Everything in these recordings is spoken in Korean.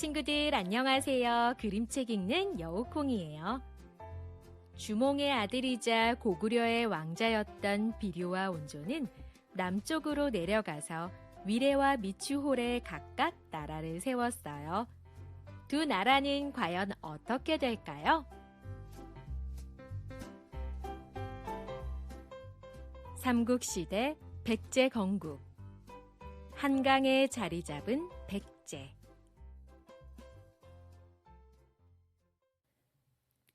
친구들 안녕하세요. 그림책 읽는 여우콩이에요. 주몽의 아들이자 고구려의 왕자였던 비료와 온조는 남쪽으로 내려가서 위례와 미추홀에 각각 나라를 세웠어요. 두 나라는 과연 어떻게 될까요? 삼국시대 백제 건국 한강에 자리 잡은 백제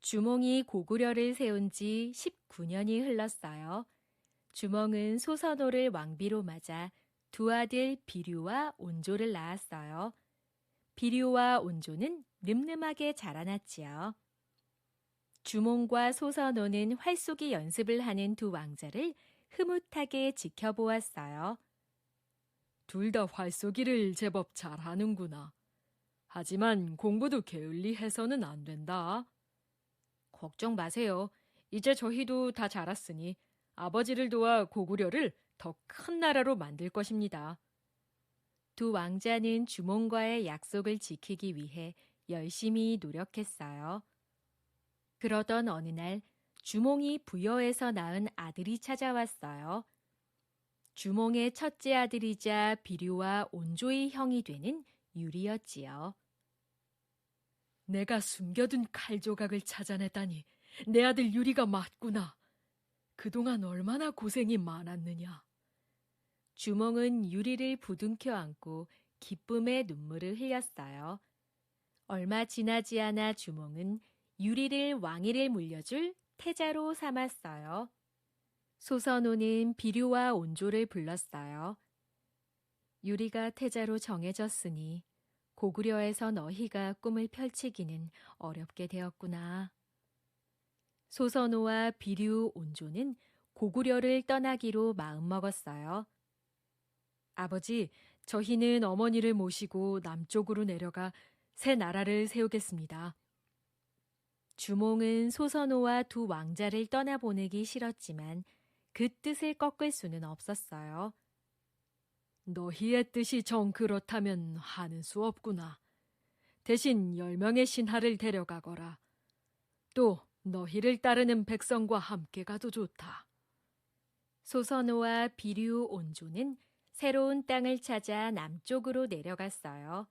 주몽이 고구려를 세운 지 19년이 흘렀어요. 주몽은 소선호를 왕비로 맞아 두 아들 비류와 온조를 낳았어요. 비류와 온조는 늠름하게 자라났지요. 주몽과 소선호는 활쏘기 연습을 하는 두 왕자를 흐뭇하게 지켜보았어요. 둘 다 활쏘기를 제법 잘하는구나. 하지만 공부도 게을리 해서는 안 된다. 걱정 마세요. 이제 저희도 다 자랐으니 아버지를 도와 고구려를 더 큰 나라로 만들 것입니다. 두 왕자는 주몽과의 약속을 지키기 위해 열심히 노력했어요. 그러던 어느 날 주몽이 부여에서 낳은 아들이 찾아왔어요. 주몽의 첫째 아들이자 비류와 온조의 형이 되는 유리였지요. 내가 숨겨둔 칼 조각을 찾아냈다니 내 아들 유리가 맞구나. 그동안 얼마나 고생이 많았느냐. 주몽은 유리를 부둥켜 안고 기쁨의 눈물을 흘렸어요. 얼마 지나지 않아 주몽은 유리를 왕위를 물려줄 태자로 삼았어요. 소선호는 비류와 온조를 불렀어요. 유리가 태자로 정해졌으니 고구려에서 너희가 꿈을 펼치기는 어렵게 되었구나. 소선호와 비류 온조는 고구려를 떠나기로 마음먹었어요. 아버지, 저희는 어머니를 모시고 남쪽으로 내려가 새 나라를 세우겠습니다. 주몽은 소선호와 두 왕자를 떠나보내기 싫었지만 그 뜻을 꺾을 수는 없었어요. 너희의 뜻이 정 그렇다면 하는 수 없구나. 대신 열 명의 신하를 데려가거라. 또 너희를 따르는 백성과 함께 가도 좋다. 소선호와 비류 온조는 새로운 땅을 찾아 남쪽으로 내려갔어요.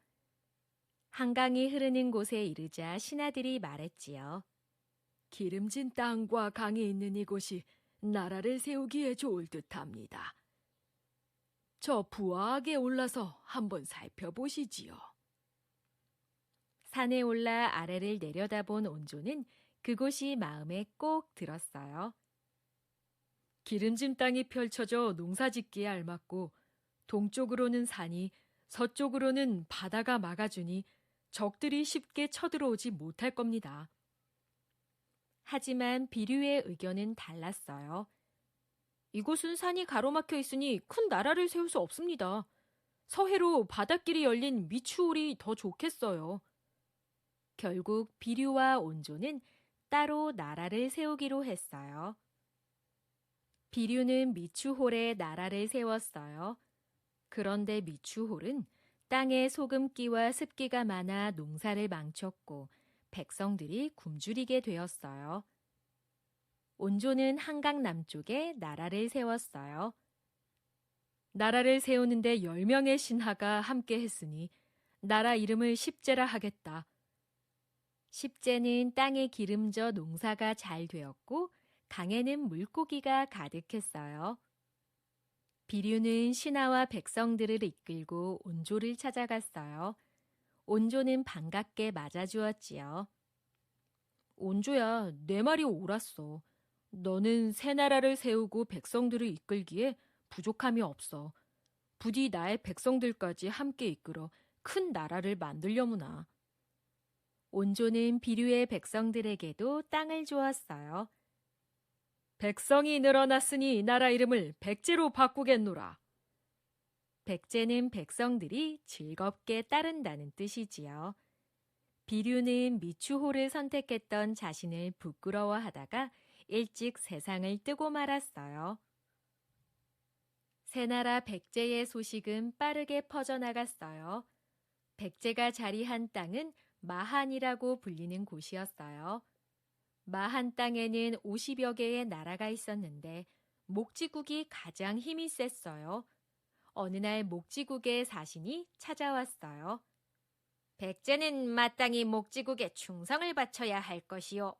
한강이 흐르는 곳에 이르자 신하들이 말했지요. 기름진 땅과 강이 있는 이곳이 나라를 세우기에 좋을 듯합니다. 저 부하하게 올라서 한번 살펴보시지요. 산에 올라 아래를 내려다본 온조는 그곳이 마음에 꼭 들었어요. 기름진 땅이 펼쳐져 농사짓기에 알맞고 동쪽으로는 산이 서쪽으로는 바다가 막아주니 적들이 쉽게 쳐들어오지 못할 겁니다. 하지만 비류의 의견은 달랐어요. 이곳은 산이 가로막혀 있으니 큰 나라를 세울 수 없습니다. 서해로 바닷길이 열린 미추홀이 더 좋겠어요. 결국 비류와 온조는 따로 나라를 세우기로 했어요. 비류는 미추홀에 나라를 세웠어요. 그런데 미추홀은 땅에 소금기와 습기가 많아 농사를 망쳤고 백성들이 굶주리게 되었어요. 온조는 한강 남쪽에 나라를 세웠어요. 나라를 세우는데 열 명의 신하가 함께 했으니 나라 이름을 십제라 하겠다. 십제는 땅에 기름져 농사가 잘 되었고 강에는 물고기가 가득했어요. 비류는 신하와 백성들을 이끌고 온조를 찾아갔어요. 온조는 반갑게 맞아주었지요. 온조야, 내 말이 옳았어. 너는 새 나라를 세우고 백성들을 이끌기에 부족함이 없어. 부디 나의 백성들까지 함께 이끌어 큰 나라를 만들려무나. 온조는 비류의 백성들에게도 땅을 주었어요. 백성이 늘어났으니 나라 이름을 백제로 바꾸겠노라. 백제는 백성들이 즐겁게 따른다는 뜻이지요. 비류는 미추호를 선택했던 자신을 부끄러워하다가 일찍 세상을 뜨고 말았어요. 새나라 백제의 소식은 빠르게 퍼져나갔어요. 백제가 자리한 땅은 마한이라고 불리는 곳이었어요. 마한 땅에는 50여 개의 나라가 있었는데 목지국이 가장 힘이 셌어요. 어느 날 목지국의 사신이 찾아왔어요. 백제는 마땅히 목지국에 충성을 바쳐야 할 것이요.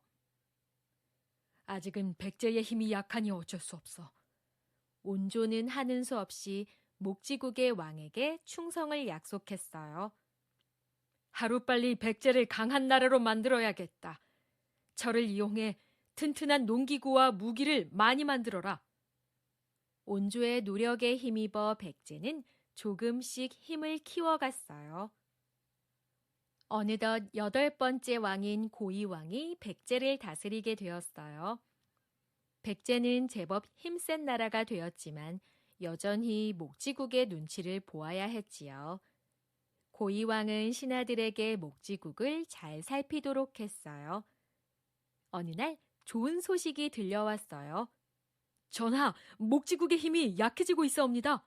아직은 백제의 힘이 약하니 어쩔 수 없어. 온조는 하는 수 없이 목지국의 왕에게 충성을 약속했어요. 하루빨리 백제를 강한 나라로 만들어야겠다. 저를 이용해 튼튼한 농기구와 무기를 많이 만들어라. 온조의 노력에 힘입어 백제는 조금씩 힘을 키워갔어요. 어느덧 여덟 번째 왕인 고이 왕이 백제를 다스리게 되었어요. 백제는 제법 힘센 나라가 되었지만 여전히 목지국의 눈치를 보아야 했지요. 고이 왕은 신하들에게 목지국을 잘 살피도록 했어요. 어느 날 좋은 소식이 들려왔어요. 전하, 목지국의 힘이 약해지고 있어옵니다.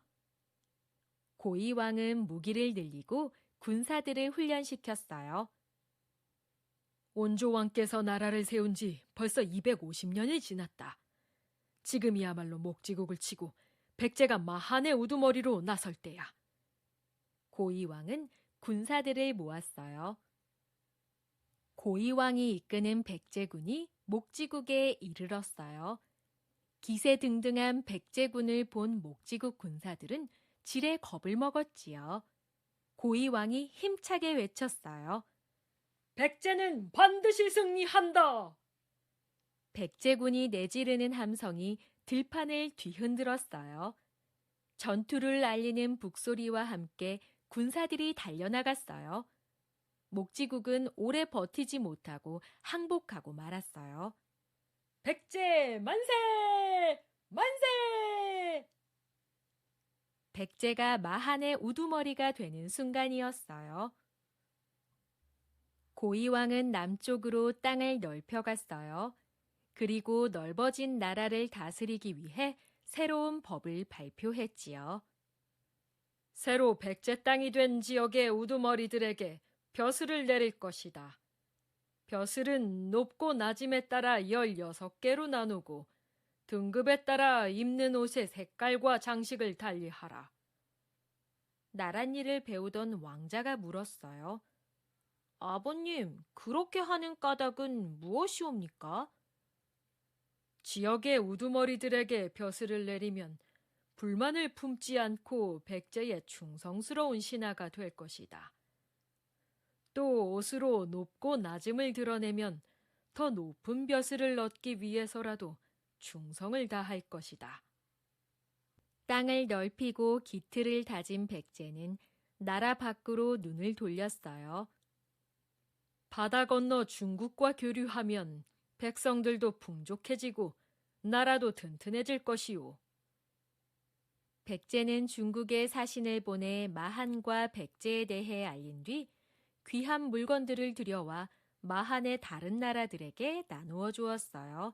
고이 왕은 무기를 늘리고 군사들을 훈련시켰어요. 온조왕께서 나라를 세운 지 벌써 250년이 지났다. 지금이야말로 목지국을 치고 백제가 마한의 우두머리로 나설 때야. 고이왕은 군사들을 모았어요. 고이왕이 이끄는 백제군이 목지국에 이르렀어요. 기세 등등한 백제군을 본 목지국 군사들은 지레 겁을 먹었지요. 고이왕이 힘차게 외쳤어요. 백제는 반드시 승리한다! 백제군이 내지르는 함성이 들판을 뒤흔들었어요. 전투를 알리는 북소리와 함께 군사들이 달려나갔어요. 목지국은 오래 버티지 못하고 항복하고 말았어요. 백제 만세! 만세! 백제가 마한의 우두머리가 되는 순간이었어요. 고이왕은 남쪽으로 땅을 넓혀갔어요. 그리고 넓어진 나라를 다스리기 위해 새로운 법을 발표했지요. 새로 백제 땅이 된 지역의 우두머리들에게 벼슬을 내릴 것이다. 벼슬은 높고 낮음에 따라 16개로 나누고 등급에 따라 입는 옷의 색깔과 장식을 달리하라. 나랏일을 배우던 왕자가 물었어요. 아버님, 그렇게 하는 까닭은 무엇이옵니까? 지역의 우두머리들에게 벼슬을 내리면 불만을 품지 않고 백제의 충성스러운 신하가 될 것이다. 또 옷으로 높고 낮음을 드러내면 더 높은 벼슬을 얻기 위해서라도 충성을 다할 것이다. 땅을 넓히고 기틀을 다진 백제는 나라 밖으로 눈을 돌렸어요. 바다 건너 중국과 교류하면 백성들도 풍족해지고 나라도 튼튼해질 것이오. 백제는 중국에 사신을 보내 마한과 백제에 대해 알린 뒤 귀한 물건들을 들여와 마한의 다른 나라들에게 나누어 주었어요.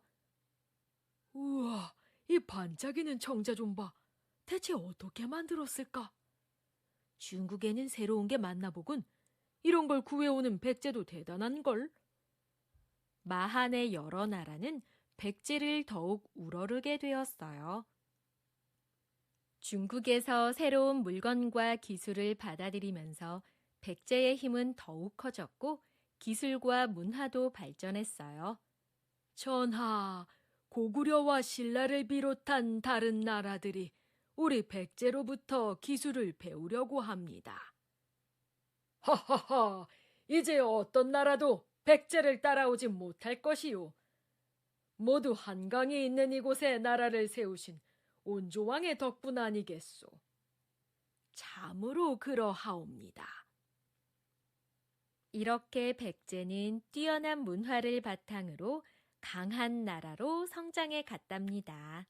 우와, 이 반짝이는 청자 좀 봐. 대체 어떻게 만들었을까? 중국에는 새로운 게 많나 보군. 이런 걸 구해오는 백제도 대단한 걸. 마한의 여러 나라는 백제를 더욱 우러르게 되었어요. 중국에서 새로운 물건과 기술을 받아들이면서 백제의 힘은 더욱 커졌고 기술과 문화도 발전했어요. 전하, 고구려와 신라를 비롯한 다른 나라들이 우리 백제로부터 기술을 배우려고 합니다. 하하하, 이제 어떤 나라도 백제를 따라오지 못할 것이요. 모두 한강이 있는 이곳에 나라를 세우신 온조왕의 덕분 아니겠소. 참으로 그러하옵니다. 이렇게 백제는 뛰어난 문화를 바탕으로 강한 나라로 성장해 갔답니다.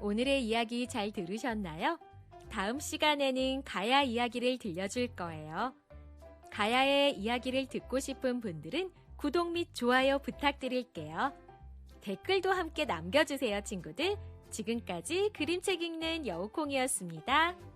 오늘의 이야기 잘 들으셨나요? 다음 시간에는 가야 이야기를 들려줄 거예요. 가야의 이야기를 듣고 싶은 분들은 구독 및 좋아요 부탁드릴게요. 댓글도 함께 남겨주세요, 친구들. 지금까지 그림책 읽는 여우콩이었습니다.